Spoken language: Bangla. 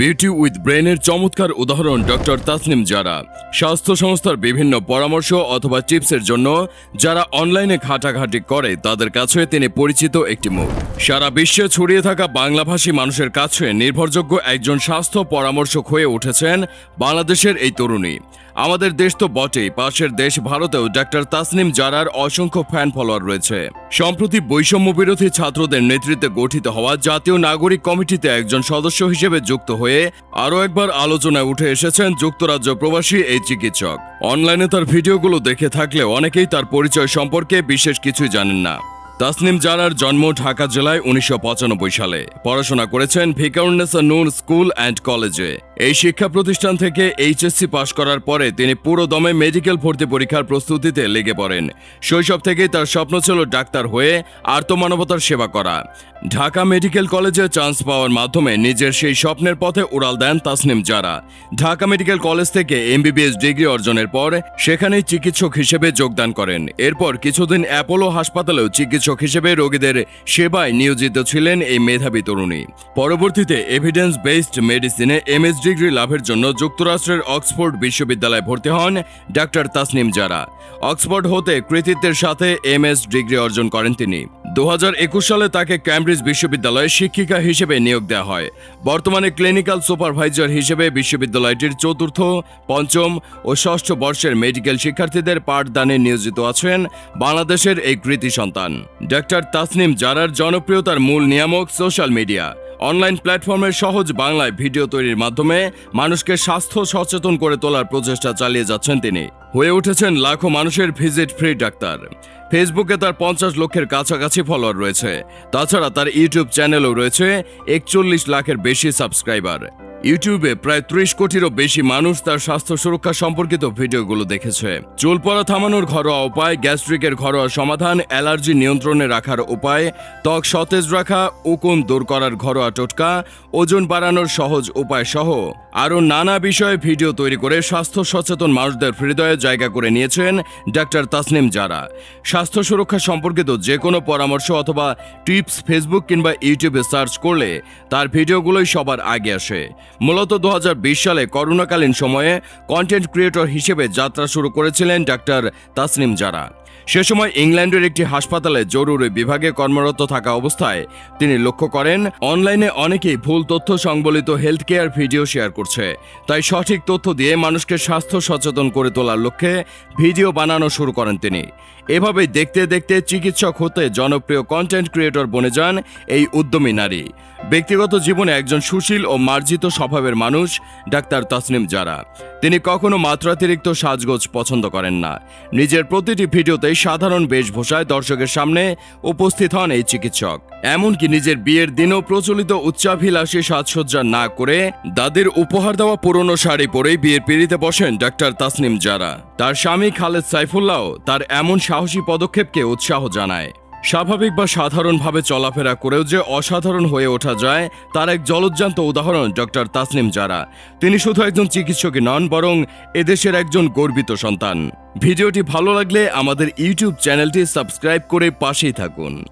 বিউটি উইথ ব্রেনের চমৎকার উদাহরণ ডক্টর তাসনিম যারা স্বাস্থ্য সংস্থার বিভিন্ন পরামর্শ অথবা টিপসের জন্য যারা অনলাইনে ঘাটাঘাটি করে, তাদের কাছে তিনি পরিচিত একটি মুখ। সারা বিশ্বে ছড়িয়ে থাকা বাংলাভাষী মানুষের কাছে নির্ভরযোগ্য একজন স্বাস্থ্য পরামর্শক হয়ে উঠেছেন বাংলাদেশের এই তরুণী। আমাদের দেশ তো বটেই, পাশের দেশ ভারতেও ডাক্তার তাসনিম জারার অসংখ্য ফ্যান ফলোয়ার রয়েছে। সম্প্রতি বৈষম্য বিরোধী ছাত্রদের নেতৃত্বে গঠিত হওয়া জাতীয় নাগরিক কমিটিতে একজন সদস্য হিসেবে যুক্ত হয়ে আরও একবার আলোচনায় উঠে এসেছেন যুক্তরাজ্য প্রবাসী এই চিকিৎসক। অনলাইনে তার ভিডিওগুলো দেখে থাকলে অনেকেই তার পরিচয় সম্পর্কে বিশেষ কিছুই জানেন না। তাসনিম জারার জন্ম ঢাকা জেলায় উনিশশো পঁচানব্বই সালে। পড়াশোনা করেছেন ভিকারুন্নেসা নূর স্কুল অ্যান্ড কলেজে। এই শিক্ষা প্রতিষ্ঠান থেকে এইচএসসি পাশ করার পরে তিনি পুরো দমে মেডিকেল ভর্তি পরীক্ষার প্রস্তুতিতে লেগে পড়েন। শৈশব থেকেই তার স্বপ্ন ছিল ডাক্তার হয়ে আর্তমানবতার সেবা করা। ঢাকা মেডিকেল কলেজে চান্স পাওয়ার মাধ্যমে নিজের সেই স্বপ্নের পথে উড়াল দেন তাসনিম জারা। ঢাকা মেডিকেল কলেজ থেকে এমবিবিএস ডিগ্রি অর্জনের পর সেখানেই চিকিৎসক হিসেবে যোগদান করেন। এরপর কিছুদিন অ্যাপোলো হাসপাতালেও চিকিৎসক হিসেবে রোগীদের সেবায় নিয়োজিত ছিলেন এই মেধাবী তরুণী। পরবর্তীতে এভিডেন্স বেসড মেডিসিনে এমএস ডিগ্রি লাভের জন্য যুক্তরাষ্ট্রের অক্সফোর্ড বিশ্ববিদ্যালয়ে ভর্তি হন ডাক্তার তাসনিম জারা। অক্সফোর্ড হতে কৃতিত্বের সাথে এমএস ডিগ্রি অর্জন করেন তিনি। দু হাজার একুশ সালে তাকে ক্যামব্রিজ বিশ্ববিদ্যালয়ে শিক্ষিকা হিসেবে নিয়োগ দেওয়া হয়। বর্তমানে ক্লিনিক্যাল সুপারভাইজার হিসেবে বিশ্ববিদ্যালয়টির চতুর্থ, পঞ্চম ও ষষ্ঠ বর্ষের মেডিকেল শিক্ষার্থীদের পাঠদানে নিয়োজিত আছেন বাংলাদেশের এই কৃতি সন্তান। ডাক্তার তাসনিম জারার জনপ্রিয়তার মূল নিয়ামক সোশ্যাল মিডিয়া। অনলাইন প্ল্যাটফর্মের সহজ বাংলায় ভিডিও তৈরির মাধ্যমে মানুষকে স্বাস্থ্য সচেতন করে তোলার প্রচেষ্টা চালিয়ে যাচ্ছেন তিনি। হয়ে উঠেছেন লাখো মানুষের ভিজিট ফ্রি ডাক্তার। ফেসবুকে তার পঞ্চাশ লক্ষের কাছাকাছি ফলোয়ার রয়েছে। তাছাড়া তার ইউটিউব চ্যানেলও রয়েছে একচল্লিশ লাখের বেশি সাবস্ক্রাইবার। ইউটিউবে প্রায় ত্রিশ কোটিরও বেশি মানুষ তার স্বাস্থ্য সুরক্ষা সম্পর্কিত ভিডিওগুলো দেখেছে। চুল পড়া থামানোর ঘরোয়া উপায়, গ্যাস্ট্রিকের ঘরোয়া সমাধান, অ্যালার্জি নিয়ন্ত্রণে রাখার উপায়, ত্বক সতেজ রাখা, উকুন দূর করার ঘরোয়া টোটকা, ওজন বাড়ানোর সহজ উপায় সহ আরও নানা বিষয়ে ভিডিও তৈরি করে স্বাস্থ্য সচেতন মানুষদের হৃদয়ে জায়গা করে নিয়েছেন ডাক্তার তাসনিম জারা। স্বাস্থ্য সুরক্ষা সম্পর্কিত যে কোনো পরামর্শ অথবা টিপস ফেসবুক কিংবা ইউটিউবে সার্চ করলে তার ভিডিওগুলোই সবার আগে আসে। মূলত দু হাজার বিশ সালে করোনাকালীন সময়ে কন্টেন্ট ক্রিয়েটর হিসেবে যাত্রা শুরু করেছিলেন ডাক্তার তাসনিম জারা। সে সময় ইংল্যান্ডের একটি হাসপাতালে জরুরি বিভাগে কর্মরত থাকা অবস্থায় তিনি লক্ষ্য করেন, অনলাইনে অনেকেই ভুল তথ্য সংবলিত হেলথ কেয়ার ভিডিও শেয়ার করছে। তাই সঠিক তথ্য দিয়ে মানুষকে স্বাস্থ্য সচেতন করে তোলার লক্ষ্যে ভিডিও বানানো শুরু করেন তিনি। এভাবে দেখতে দেখতে চিকিৎসক হতে জনপ্রিয় কন্টেন্ট ক্রিয়েটর বনে যান এই উদ্যমী নারী। ব্যক্তিগত জীবনে একজন সুশীল ও মার্জিত স্বভাবের মানুষ, ডাক্তার তাসনিম জারা। তিনি কখনো মাত্রাতিরিক্ত সাজগোজ পছন্দ করেন না। নিজের প্রতিটি ভিডিওতেই সাধারণ বেশভূষায় দর্শকের সামনে উপস্থিত হন এই চিকিৎসক। এমনকি নিজের বিয়ের দিনও প্রচলিত উচ্চাভিলাষী সাজসজ্জা না করে দাদির উপহার দেওয়া পুরনো শাড়ি পরেই বিয়ের পিড়িতে বসেন ডাক্তার তাসনিম জারা। তার স্বামী খালেদ সাইফুল্লাহ তার এমন সাহসী পদক্ষেপকে উৎসাহ জানায়। স্বাভাবিক বা সাধারণভাবে চলাফেরা করেও যে অসাধারণ হয়ে ওঠা যায়, তার এক জলজ্জান্ত উদাহরণ ডক্টর তাসনিম জারা। তিনি শুধু একজন চিকিৎসকই নন, বরং এদেশের একজন গর্বিত সন্তান। ভিডিওটি ভালো লাগলে আমাদের ইউটিউব চ্যানেলটি সাবস্ক্রাইব করে পাশেই থাকুন।